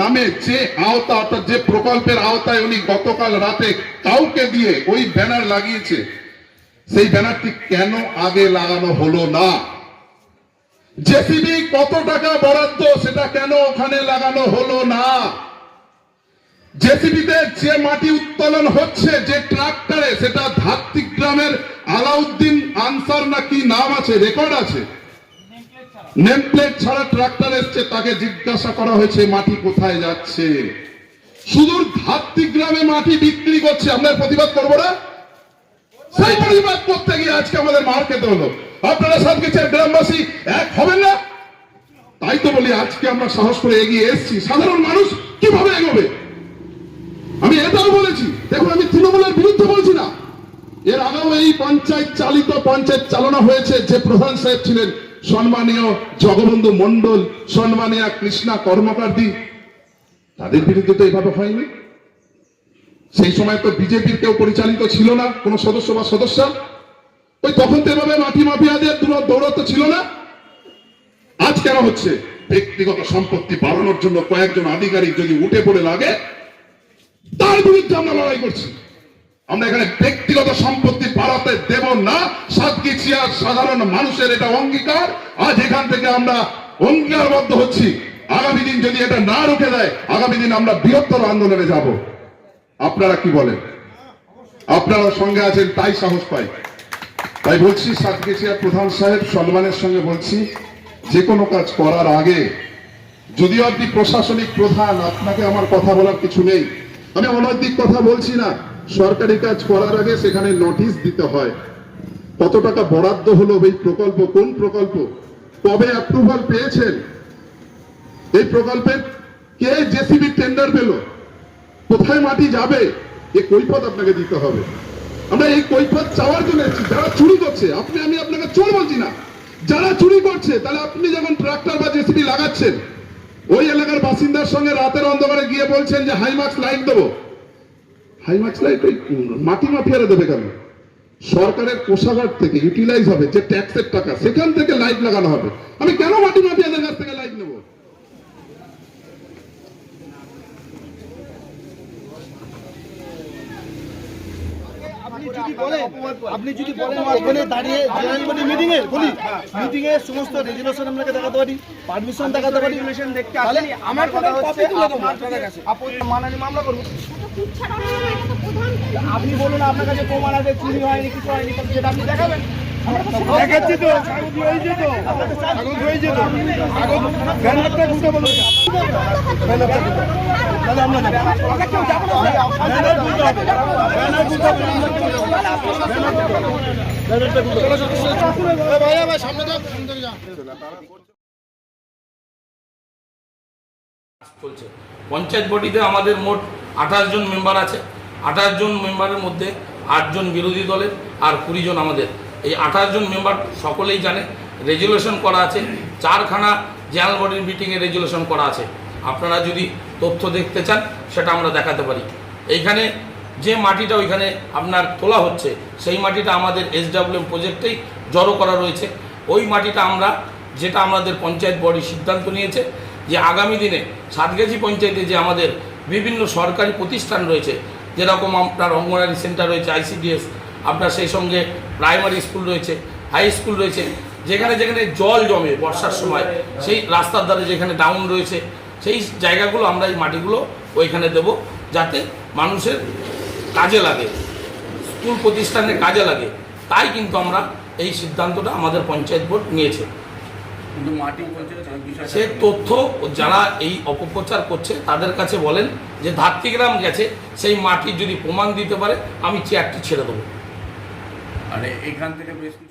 নামে যে আওতা অর্থাৎ যে প্রকল্পের আওতায় উনি গতকাল রাতে কাউকে দিয়ে ওই ব্যানার লাগিয়েছে, সেই ব্যানারটি কেন আগে লাগানো হলো না? জেসিবি কত টাকা বরাদ্দ সেটা কেন ওখানে লাগানো হলো না? জেসিবিতে যে মাটি উত্তোলন হচ্ছে, যে ট্রাক্টরে, সেটা ধাত্রিক গ্রামের আলাউদ্দিন আনসার না কি নাম আছে, রেকর্ড আছে? নেম প্লেট ছাড়া ট্রাক্টর এসছে, তাকে জিজ্ঞাসা করা হয়েছে মাটি কোথায় যাচ্ছে? সুদূর ধাত্রিক গ্রামে মাটি বিক্রি করছে, আমরা প্রতিবাদ করব না? সেই প্রতিবাদ করতে গিয়ে আজকে আমাদের মার খেতে হলো। আপনারা সব কিছু গ্রামবাসী এক হবেন না? তাই তো বলি, আজকে আমরা সাহস করে এগিয়ে এসেছি। সাধারণ মানুষ কীভাবে এগোবে? আমি এটাও বলেছি। দেখুন, আমি তৃণমূলের বিরুদ্ধে বলছি না। এর আগেও এই পঞ্চায়েত চালিত পঞ্চায়েত চালনা হয়েছে, যে প্রধান সাহেব ছিলেন সম্মানীয় জগবন্ধু মন্ডল সম্মানীয় কৃষ্ণা কর্মকারদি তাদের বিরুদ্ধে তো এভাবে হয়নি। সেই সময় তো বিজেপির কেউ পরিচালিত ছিল না, কোন সদস্য বা সদস্য। ওই তখন তো এভাবে মাটি মাফিয়াদের দূর- দৌড়ত্ব ছিল না। আজ কেন হচ্ছে? ব্যক্তিগত সম্পত্তি বাড়ানোর জন্য কয়েকজন আধিকারিক যদি উঠে পড়ে লাগে, তার বিরুদ্ধে আমরা লড়াই করছি। আমরা এখানে ব্যক্তিগত সম্পত্তি বাড়াতে দেব না। সাতগিছিয়ার সাধারণ মানুষের এটা অঙ্গীকার। আজ এখান থেকে আমরা অঙ্গীকারবদ্ধ হচ্ছি। আগামী দিন যদি এটা না রুখে দেয়, আগামী দিন আমরা বৃহত্তর আন্দোলনে যাব। আপনারা কি বলেন? আপনারা সঙ্গে আছেন, তাই সাহস পাই। তাই বলছি সাতগেছিয়ার প্রধান সাহেব সম্মানের সঙ্গে বলছি, যে কোনো কাজ করার আগে যদিও আপনি প্রশাসনিক প্রধান, আপনাকে আমার কথা বলার কিছু নেই। আমি অনৈতিক কথা বলছি না। সরকারি কাজ করার আগে সেখানে নোটিশ দিতে হয়। কত টাকা বরাদ্দ হলো এই প্রকল্প? কোন প্রকল্প? কবে অ্যাপ্রুভাল পেয়েছেন? এই প্রকল্পের কে জেসিবি টেন্ডার পেল? কোথায় মাটি যাবে? এ কৈফত আপনাকে দিতে হবে। আমরা এই কৈফত চাওয়ার জন্য এসেছি। যারা চুরি করছে, আপনি, আমি আপনাকে চোর বলছি না। যারা চুরি করছে, তাহলে আপনি যখন ট্রাক্টর বা জেসিবি লাগাচ্ছেন, ওই এলাকার বাসিন্দার সঙ্গে রাতের অন্ধকারে গিয়ে বলছেন যে হাইমাক্স লাইট দেবো। হাইমাক্স লাইট ওই মাটি মাফিয়ারা দেবে কেন? সরকারের কোষাগার থেকে ইউটিলাইজ হবে যে ট্যাক্সের টাকা, সেখান থেকে লাইট লাগানো হবে। আমি কেন মাটি মাফিয়াদের কাছ থেকে লাইট আপনি যদি বলেন আপনি যদি বলেন ওখানে দাঁড়িয়ে জেনারেল মিটিং এ বলি মিটিং এর সমস্ত রেজুলেশন আপনাকে দেখাতে পারি পারমিশন দেখাতে পারি। তাহলে আমার কথা হচ্ছে কাছে। আপনি মানানি মামলা করুন। আপনি বলুন আপনার কাছে প্রমাণ আছে চুরি হয়নি কিছু হয়নি সেটা আপনি দেখাবেন। দেখাচ্ছি তো কাগজ হয়েছে তো কাগজ হয়েছে তো কাগজ ব্যানারটা খুলতে বলুন ব্যানারটা তাহলে আমরা যাব কেউ যাব না ব্যানার খুলতে হবে ব্যানার খুলতে হবে ব্যানারটা খুলতে ভাই ভাই সামনে যাও সামনে যাও চলছে পঞ্চায়েত বডিতে আমাদের মোট আঠাশ জন মেম্বার আছে। আঠাশ জন মেম্বারের মধ্যে আটজন বিরোধী দলের আর কুড়ি জন আমাদের। এই আঠাশ জন মেম্বার সকলেই জানে রেজুলেশন করা আছে। চারখানা জেনারেল বডির মিটিংয়ে রেজুলেশন করা আছে। আপনারা যদি তথ্য দেখতে চান, সেটা আমরা দেখাতে পারি। এইখানে যে মাটিটা ওইখানে আপনার তোলা হচ্ছে, সেই মাটিটা আমাদের এসডাব্লিউএম প্রজেক্টেই জড়ো করা রয়েছে। ওই মাটিটা আমরা, যেটা আমাদের পঞ্চায়েত বডি সিদ্ধান্ত নিয়েছে, যে আগামী দিনে সাতগাছি পঞ্চায়েতে যে আমাদের বিভিন্ন সরকারি প্রতিষ্ঠান রয়েছে, যেরকম আপনার অঙ্গনারী সেন্টার রয়েছে আইসিডিএস আপনার সেই সঙ্গে প্রাইমারি স্কুল রয়েছে হাই স্কুল রয়েছে যেখানে যেখানে জল জমে বর্ষার সময় সেই রাস্তার ধারে যেখানে ডাউন রয়েছে সেই জায়গাগুলো আমরা এই মাটিগুলো ওইখানে দেব যাতে মানুষের কাজে লাগে স্কুল প্রতিষ্ঠানে কাজে লাগে। তাই কিন্তু আমরা এই সিদ্ধান্তটা আমাদের পঞ্চায়েত বোর্ড নিয়েছে। সে তথ্য যারা এই অপপ্রচার করছে তাদের কাছে বলেন যে ধাত্রিগ্রাম গেছে সেই মাটি যদি প্রমাণ দিতে পারে আমি চেয়ারটি ছেড়ে দেবো। মানে এখান থেকে বেশ কিছু